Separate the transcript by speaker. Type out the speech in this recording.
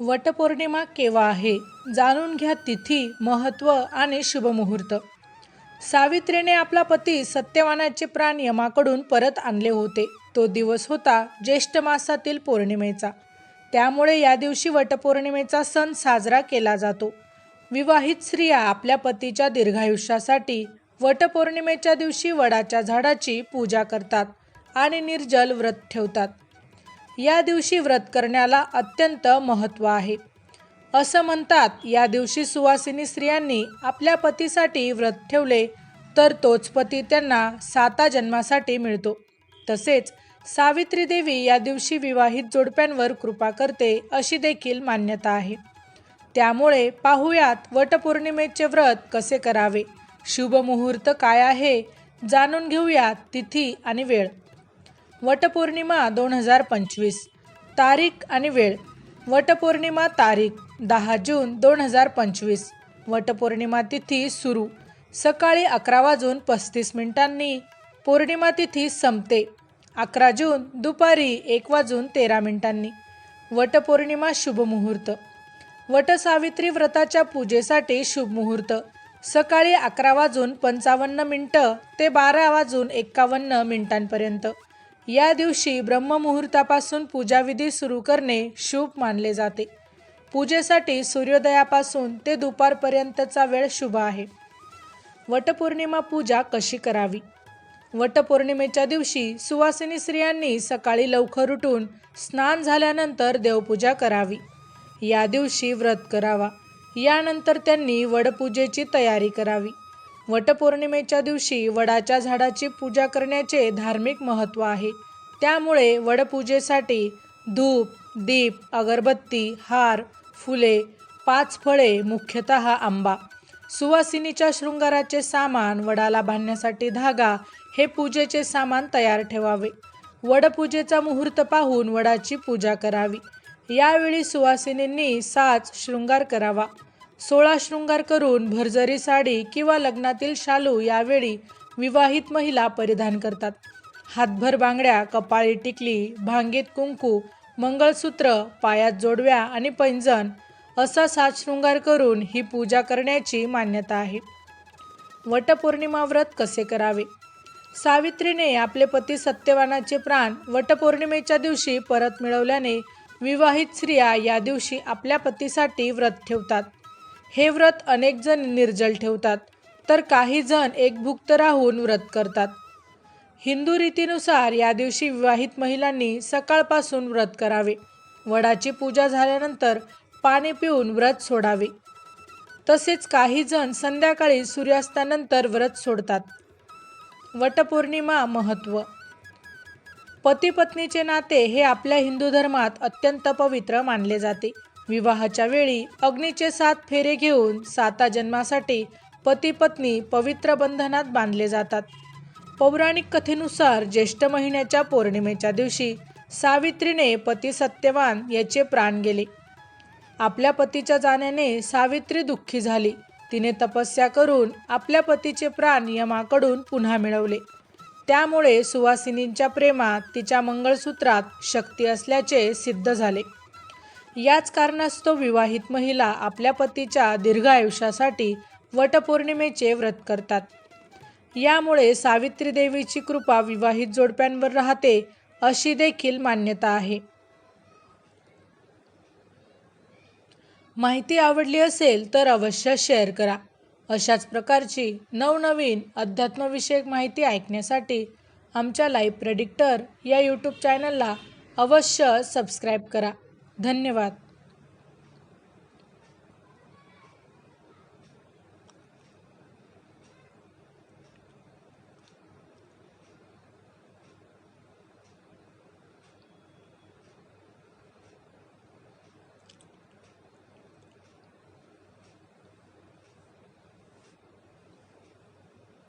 Speaker 1: वटपौर्णिमा केव्हा आहे जाणून घ्या तिथी महत्त्व आणि शुभमुहूर्त. सावित्रीने आपला पती सत्यवानाचे प्राण यमाकडून परत आणले होते. तो दिवस होता ज्येष्ठ मासातील पौर्णिमेचा. त्यामुळे या दिवशी वटपौर्णिमेचा सण साजरा केला जातो. विवाहित स्त्रिया आपल्या पतीच्या दीर्घायुष्यासाठी वटपौर्णिमेच्या दिवशी वडाच्या झाडाची पूजा करतात आणि निर्जल व्रत ठेवतात. या दिवशी व्रत करण्याला अत्यंत महत्त्व आहे. असं म्हणतात या दिवशी सुवासिनी स्त्रियांनी आपल्या पतीसाठी व्रत ठेवले तर तोच पती त्यांना साता जन्मासाठी मिळतो. तसेच सावित्री देवी या दिवशी विवाहित जोडप्यांवर कृपा करते अशी देखील मान्यता आहे. त्यामुळे पाहूयात वटपौर्णिमेचे व्रत कसे करावे? शुभ मुहूर्त काय आहे? जाणून घेऊयात तिथी आणि वेळ. वटपौर्णिमा दोन हजार पंचवीस. तारीख आणि वेळ. वटपौर्णिमा तारीख दहा जून दोन हजार पंचवीस. वटपौर्णिमा तिथी सुरू. सकाळी अकरा वाजून पस्तीस मिनिटांनी पौर्णिमा तिथी संपते. अकरा जून दुपारी एक वाजून तेरा मिनिटांनी. वटपौर्णिमा शुभमुहूर्त वटसावित्री व्रताच्या पूजेसाठी शुभमुहूर्त सकाळी अकरा वाजून पंचावन्न मिनटं ते बारा वाजून एक्कावन्न मिनिटांपर्यंत. या दिवशी ब्रह्ममुहूर्तापासून पूजाविधी सुरू करणे शुभ मानले जाते. पूजेसाठी सूर्योदयापासून ते दुपारपर्यंतचा वेळ शुभ आहे. वटपौर्णिमा पूजा कशी करावी? वटपौर्णिमेच्या दिवशी सुवासिनी स्त्रियांनी सकाळी लवकर उठून स्नान झाल्यानंतर देवपूजा करावी. या दिवशी व्रत करावा. यानंतर त्यांनी वडपूजेची तयारी करावी. वटपौर्णिमेच्या दिवशी वडाच्या झाडाची पूजा करण्याचे धार्मिक महत्त्व आहे. त्यामुळे वडपूजेसाठी धूप दीप अगरबत्ती हार फुले पाच फळे मुख्यतः आंबा सुवासिनीच्या शृंगाराचे सामान वडाला बांधण्यासाठी धागा हे पूजेचे सामान तयार ठेवावे. वडपूजेचा मुहूर्त पाहून वडाची पूजा करावी. यावेळी सुवासिनींनी साज शृंगार करावा. सोळा शृंगार करून भरजरी साडी किंवा लग्नातील शालू यावेळी विवाहित महिला परिधान करतात. हातभर बांगड्या कपाळी टिकली भांगीत कुंकू मंगळसूत्र पायात जोडव्या आणि पैंजण असा सात शृंगार करून ही पूजा करण्याची मान्यता आहे. वटपौर्णिमा व्रत कसे करावे? सावित्रीने आपले पती सत्यवानाचे प्राण वटपौर्णिमेच्या दिवशी परत मिळवल्याने विवाहित स्त्रिया या दिवशी आपल्या पतीसाठी व्रत ठेवतात. हे व्रत अनेक जण निर्जल ठेवतात तर काही जण एकभुक्त राहून व्रत करतात. हिंदू रीतीनुसार या दिवशी विवाहित महिलांनी सकाळपासून व्रत करावे. वडाची पूजा झाल्यानंतर पाणी पिऊन व्रत सोडावे. तसेच काही जण संध्याकाळी सूर्यास्तानंतर व्रत सोडतात. वटपौर्णिमा महत्त्व पती पत्नीचे नाते हे आपल्या हिंदू धर्मात अत्यंत पवित्र मानले जाते. विवाहाच्या वेळी अग्नीचे सात फेरे घेऊन साता जन्मासाठी पती पत्नी पवित्र बंधनात बांधले जातात. पौराणिक कथेनुसार ज्येष्ठ महिन्याच्या पौर्णिमेच्या दिवशी सावित्रीने पती सत्यवान याचे प्राण गेले. आपल्या पतीच्या जाण्याने सावित्री दुःखी झाली. तिने तपस्या करून आपल्या पतीचे प्राण यमाकडून पुन्हा मिळवले. त्यामुळे सुवासिनींच्या प्रेमात तिच्या मंगळसूत्रात शक्ती असल्याचे सिद्ध झाले. याच कारणास्तव विवाहित महिला आपल्या पतीच्या दीर्घ आयुष्यासाठी वटपौर्णिमेचे व्रत करतात. यामुळे सावित्री देवीची कृपा विवाहित जोडप्यांवर राहते अशी देखील मान्यता आहे. माहिती आवडली असेल तर अवश्य शेअर करा. अशाच प्रकारची नवनवीन अध्यात्मविषयक माहिती ऐकण्यासाठी आमच्या लाईव्ह प्रेडिक्टर या यूट्यूब चॅनलला अवश्य सबस्क्राईब करा. धन्यवाद.